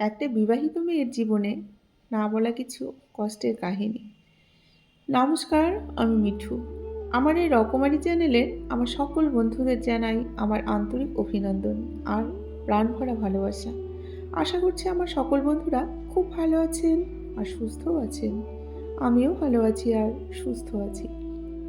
একটা বিবাহিত মেয়ের জীবনে না বলা কিছু কষ্টের কাহিনী। নমস্কার, আমি মিঠু। আমার এই রকমারি চ্যানেলে আমার সকল বন্ধুদের জানাই আমার আন্তরিক অভিনন্দন আর প্রাণ ভরা ভালোবাসা। আশা করছি আমার সকল বন্ধুরা খুব ভালো আছেন আর সুস্থও আছেন। আমিও ভালো আছি আর সুস্থ আছি।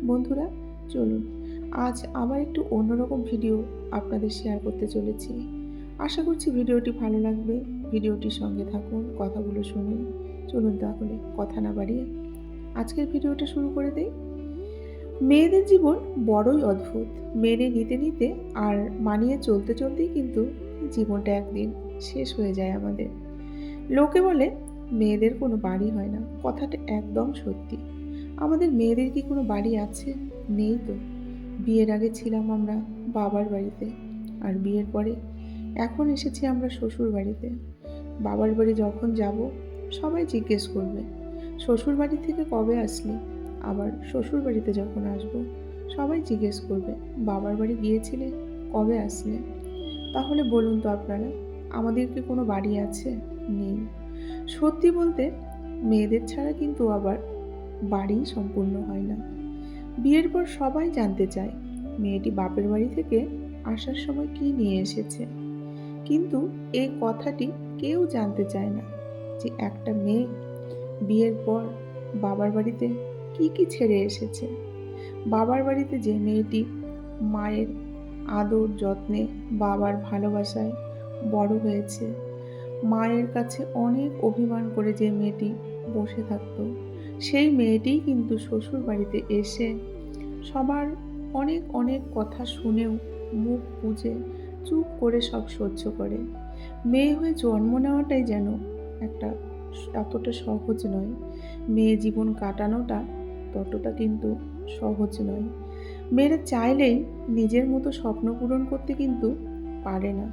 বন্ধুরা, চলুন, আজ আবার একটু অন্যরকম ভিডিও আপনাদের শেয়ার করতে চলেছি। আশা করছি ভিডিওটি ভালো লাগবে। ভিডিওটির সঙ্গে থাকুন, কথাগুলো শুনুন। চলুন তাহলে কথা না বাড়িয়ে আজকের ভিডিওটা শুরু করে দেই। মেয়েদের জীবন বড়ই অদ্ভুত। মেনে নিতে নিতে আর মানিয়ে চলতে চলতেই কিন্তু জীবনটা একদিন শেষ হয়ে যায় আমাদের। লোকে বলে, মেয়েদের কোনো বাড়ি হয় না। কথাটা একদম সত্যি। আমাদের মেয়েদের কি কোনো বাড়ি আছে? নেই তো। বিয়ের আগে ছিলাম আমরা বাবার বাড়িতে। আর বিয়ের পরে এখন এসেছি আমরা শ্বশুর বাড়িতে বাবার বাড়ি যখন যাব, সবাই জিজ্ঞেস করবে শ্বশুর বাড়ি থেকে কবে আসলি? আবার শ্বশুর বাড়িতে যখন আসব? সবাই জিজ্ঞেস করবে, বাবার বাড়ি গিয়েছিলে? কবে আসলে? তাহলে বলুন তো আপনারা, আমাদের কি কোনো বাড়ি আছে? নেই। সত্যি বলতে, মেয়েদের ছাড়া কিন্তু আবার বাড়ি সম্পূর্ণ হয় না। বিয়ের পর সবাই জানতে চায়, মেয়েটি বাপের বাড়ি থেকে আসার সময় কি নিয়ে এসেছে। কিন্তু এই কথাটি কেউ জানতে চায় না যে একটা মেয়ে বিয়ের পর বাবার বাড়িতে কি কি ছেড়ে এসেছে। বাবার বাড়িতে যে মেয়েটি মায়ের আদর যত্নে বাবার ভালোবাসায় বড় হয়েছে, মায়ের কাছে অনেক অভিমান করে যে মেয়েটি বসে থাকতো, সেই মেয়েটিই কিন্তু শ্বশুর বাড়িতে এসে সবার অনেক অনেক কথা শুনেও মুখ বুঝে চুপ করে সব সহ্য করে। মেয়ে হয়ে জন্ম নেওয়াটাই যেন একটা এতটা সহজ নয়। মেয়ে জীবন কাটানোটা ততটা কিন্তু সহজ নয়। মেয়েরা চাইলেই নিজের মতো স্বপ্ন পূরণ করতে কিন্তু পারে না।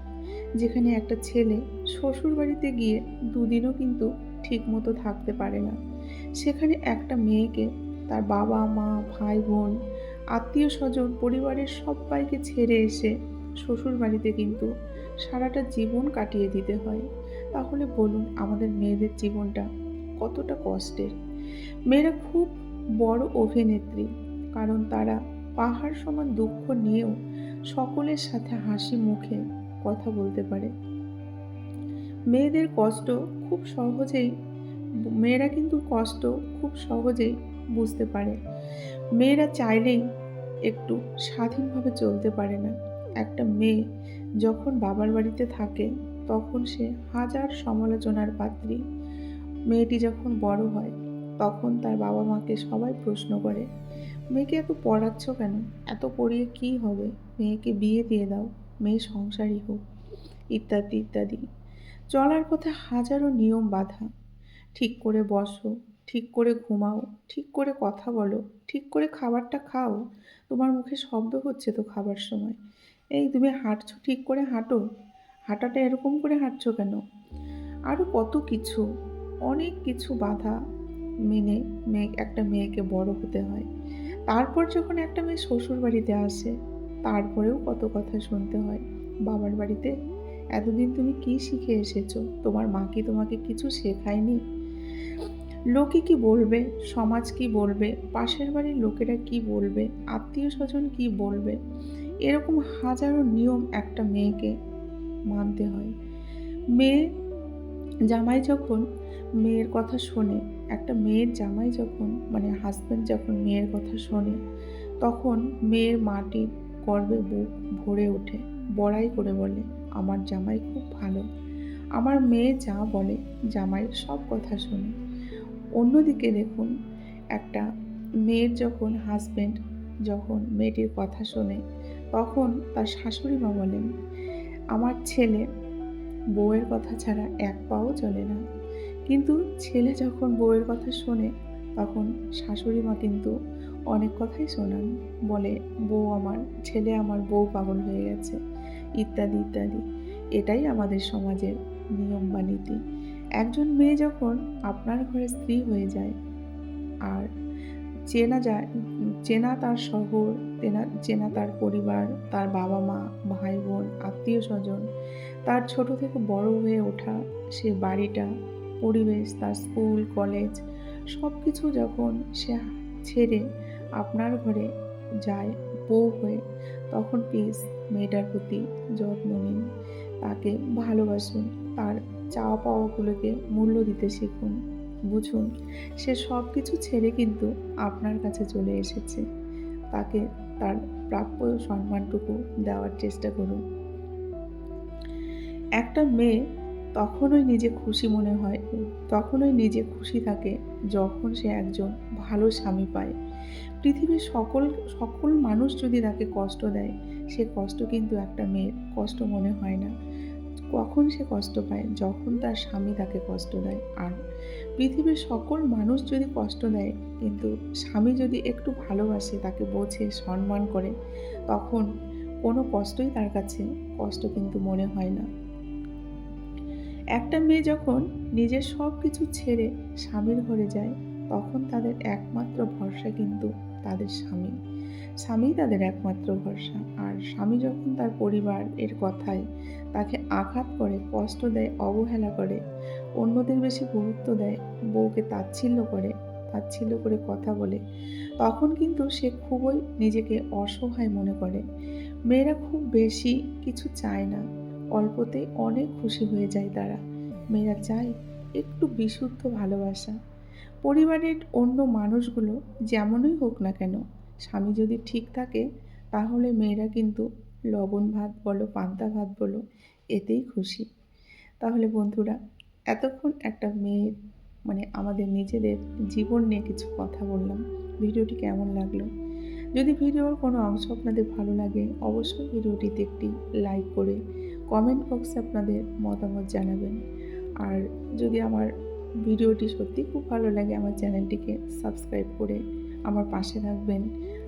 যেখানে একটা ছেলে শ্বশুর বাড়িতে গিয়ে দুদিনও কিন্তু ঠিক মতো থাকতে পারে না। সেখানে একটা মেয়েকে তার বাবা, মা, ভাই, বোন আত্মীয় স্বজন পরিবারের সবাইকে ছেড়ে এসে শ্বশুর বাড়িতে কিন্তু সারাটা জীবন কাটিয়ে দিতে হয়। তাহলে বলুন, আমাদের মেয়েদের জীবনটা কতটা কষ্টের। মেয়েরা খুব বড় অভিনেত্রী, কারণ তারা পাহাড় সমান দুঃখ নিয়েও সকলের সাথে হাসি মুখে কথা বলতে পারে। মেয়েদের কষ্ট খুব সহজেই, মেয়েরা কিন্তু কষ্ট খুব সহজেই বুঝতে পারে। মেয়েরা চাইলেই একটু স্বাধীনভাবে চলতে পারে না। একটা মেয়ে যখন বাবার বাড়িতে থাকে, তখন সে হাজার সমালোচনার পাত্রী। মেয়েটি যখন বড় হয়, তখন তার বাবা মাকে সবাই প্রশ্ন করে, মেয়েকে এত পড়াচ্ছ কেন? এত পড়িয়ে কি হবে? মেয়েকে বিয়ে দিয়ে দাও, মেয়ে সংসারই হোক। ইত্যাদি ইত্যাদি। চলার পথে হাজারো নিয়ম বাধা। ঠিক করে বসো, ঠিক করে ঘুমাও, ঠিক করে কথা বলো, ঠিক করে খাবারটা খাও। তোমার মুখে শব্দ হচ্ছে তো খাবার সময়। এই তুমি হাঁটছো, ঠিক করে হাঁটো। হাঁটাটা এরকম করে হাঁটছো কেন? আরও কত কিছু, অনেক কিছু বাধা মেনে মেয়ে, একটা মেয়েকে বড় হতে হয়। তারপর যখন একটা মেয়ে শ্বশুর বাড়িতে আসে, তারপরেও কত কথা শুনতে হয়। বাবার বাড়িতে, এতদিন তুমি কি শিখে এসেছ? তোমার মা কি তোমাকে কিছু শেখায়নি? লোকে কি বলবে? সমাজ কি বলবে? পাশের বাড়ির লোকেরা কি বলবে? আত্মীয় স্বজন কি বলবে? এরকম হাজারো নিয়ম একটা মেয়েকে মানতে হয়। মেয়ে জামাই যখন মেয়ের কথা শোনে, একটা মেয়ের জামাই যখন মানে হাজব্যান্ড যখন মেয়ের কথা শোনে, তখন মেয়ের মাটির গর্বে বুক ভরে ওঠে, বড়াই করে বলে, আমার জামাই খুব ভালো। আমার মেয়ে যা বলে জামাইয়ের সব কথা শোনে। অন্যদিকে দেখুন, একটা মেয়ের যখন হাজব্যান্ড যখন মেয়েটির কথা শোনে, তখন তার শাশুড়ি মা বলেন, আমার ছেলে বউয়ের কথা ছাড়া এক পাও চলে না। কিন্তু ছেলে যখন বউয়ের কথা শোনে, তখন শাশুড়ি মা কিন্তু অনেক কথাই শোনান। বলে, বউ আমার, ছেলে আমার বউ পাগল হয়ে গেছে। ইত্যাদি ইত্যাদি। এটাই আমাদের সমাজের নিয়ম বা নীতি। একজন মেয়ে যখন আপনার ঘরে স্ত্রী হয়ে যায়, আর চেনা যায়, চেনা তার শহর, চেনা চেনা তার পরিবার, তার বাবা মা, ভাই বোন, আত্মীয় স্বজন। তার ছোট থেকে বড় হয়ে ওঠা সে বাড়িটা, পরিবেশ, তার স্কুল, কলেজ সব কিছু যখন সে ছেড়ে আপনার ঘরে যায় বউ হয়ে, তখন প্লিজ মেয়েটার প্রতি যত্ন নিন। তাকে ভালোবাসুন। তার চাওয়া পাওয়াগুলোকে মূল্য দিতে শিখুন। বুঝুন, সে সব কিছু ছেড়ে কিন্তু আপনার কাছে চলে এসেছে। তাকে তার প্রাপ্য সম্মানটুকু দেওয়ার চেষ্টা করুন। একটা মেয়ে তখনই নিজে খুশি মনে হয়, তখনই নিজে খুশি থাকে যখন সে একজন ভালো স্বামী পায়। পৃথিবীর সকল সকল মানুষ যদি তাকে কষ্ট দেয়, সে কষ্ট কিন্তু একটা মেয়ের কষ্ট মনে হয় না। কখন সে কষ্ট পায়, যখন তার স্বামী তাকে কষ্ট দেয়। আর পৃথিবীর সকল মানুষ যদি কষ্ট দেয়, কিন্তু স্বামী যদি একটু ভালোবাসে, তাকে বোঝে, সম্মান করে, তখন কোনো কষ্টই তার কাছে, কষ্ট কিন্তু মনে হয় না। একটা মেয়ে যখন নিজের সব কিছু ছেড়ে স্বামীর ঘরে যায়, তখন তাদের একমাত্র ভরসা কিন্তু তাদের স্বামী। স্বামী তাদের একমাত্র ভরসা। আর স্বামী যখন তার পরিবার এর কথায় তাকে আঘাত করে, কষ্ট দেয়, অবহেলা করে, অন্যদের বেশি গুরুত্ব দেয়, বউকে তাচ্ছিল্য করে তাচ্ছিল্য করে কথা বলে, তখন কিন্তু সে খুবই নিজেকে অসহায় মনে করে। মেয়েরা খুব বেশি কিছু চায় না। অল্পতেই অনেক খুশি হয়ে যায় তারা। মেয়েরা চায় একটু বিশুদ্ধ ভালোবাসা। পরিবারের অন্য মানুষগুলো যেমনই হোক না কেন স্বামী যদি ঠিক থাকে, তাহলে মেয়েরা কিন্তু লবণ ভাত বলো, পান্তা ভাত বলো, এতেই খুশি। তাহলে বন্ধুরা, এতক্ষণ একটা মেয়ের মানে আমাদের নিজেদের জীবন নিয়ে কিছু কথা বললাম। ভিডিওটি কেমন লাগল? যদি ভিডিওর কোনো অংশ আপনাদের ভালো লাগে, অবশ্যই ভিডিওটিতে একটি লাইক করে, কমেন্ট বক্সে আপনাদের মতামত জানাবেন। আর যদি আমার ভিডিওটি সত্যি খুব ভালো লাগে, আমার চ্যানেলটিকে সাবস্ক্রাইব করে আমার পাশে থাকবেন।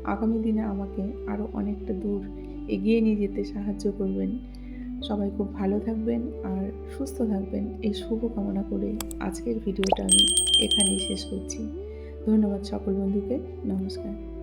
আগামী দিনে আমাকে আরও অনেকটা দূর এগিয়ে নিয়ে যেতে সাহায্য করবেন। সবাই খুব ভালো থাকবেন আর সুস্থ থাকবেন। এই শুভকামনা করে আজকের ভিডিওটা আমি এখানেই শেষ করছি। ধন্যবাদ সকল বন্ধুকে। নমস্কার।